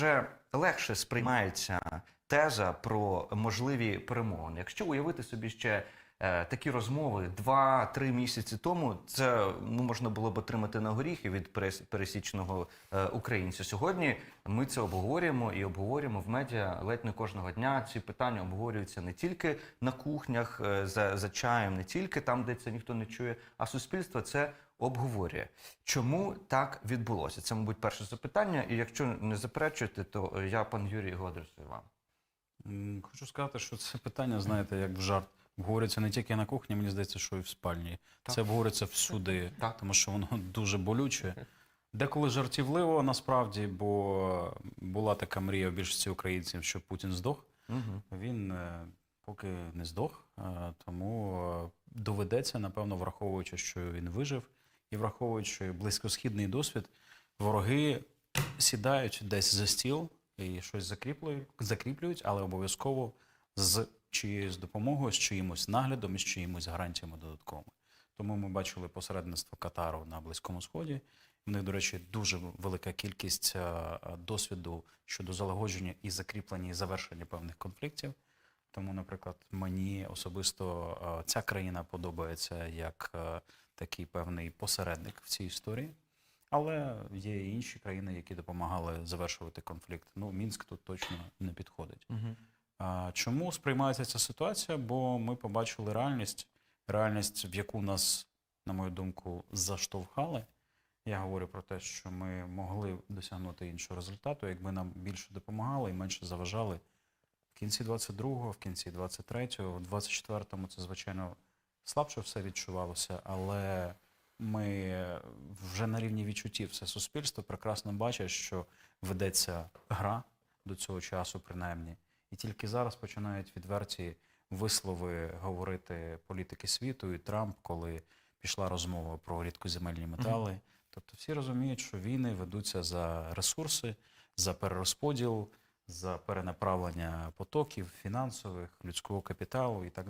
вже легше сприймається теза про можливі перемовини. Якщо уявити собі ще такі розмови 2-3 місяці тому, це ну можна було б отримати на горіхи від перес- пересічного е, українця. Сьогодні ми це обговорюємо і обговорюємо в медіа ледь не кожного дня. Ці питання обговорюються не тільки на кухнях е, за, за чаєм, не тільки там, де це ніхто не чує, а суспільство це обговорює. Чому так відбулося? Це, мабуть, перше запитання. І якщо не заперечуєте, то е, я, пан Юрій, його вам. Хочу сказати, що це питання, знаєте, як в жарт. Обговорюється не тільки на кухні, мені здається, що і в спальні. Так. Це обговорюється всюди, Так. тому що воно дуже болюче. Деколи жартівливо насправді, бо була така мрія у більшості українців, що Путін здох. Угу. Він е, поки не здох, е, тому е, доведеться, напевно, враховуючи, що він вижив, і враховуючи близькосхідний досвід, вороги сідають десь за стіл і щось закріплюють, закріплюють, але обов'язково з чиєюсь допомогою, з чиїмось наглядом і з чиїмось гарантіями додатковими. Тому ми бачили посередництво Катару на Близькому Сході. В них, до речі, дуже велика кількість е, е, досвіду щодо залагодження і закріплення і завершення певних конфліктів. Тому, наприклад, мені особисто е, ця країна подобається як такий певний посередник в цій історії. Але є і інші країни, які допомагали завершувати конфлікт. Ну, Мінськ тут точно не підходить. Угу. Чому сприймається ця ситуація? Бо ми побачили реальність, реальність, в яку нас, на мою думку, заштовхали. Я говорю про те, що ми могли досягнути іншого результату, якби нам більше допомагали і менше заважали в кінці 22-го, в кінці 23-го, в 24-му це, звичайно, слабше все відчувалося, але ми вже на рівні відчуттів все суспільство прекрасно бачить, що ведеться гра до цього часу, принаймні. І тільки зараз починають відверті вислови говорити політики світу і Трамп, коли пішла розмова про рідкоземельні метали. Тобто всі розуміють, що війни ведуться за ресурси, за перерозподіл, за перенаправлення потоків фінансових, людського капіталу і так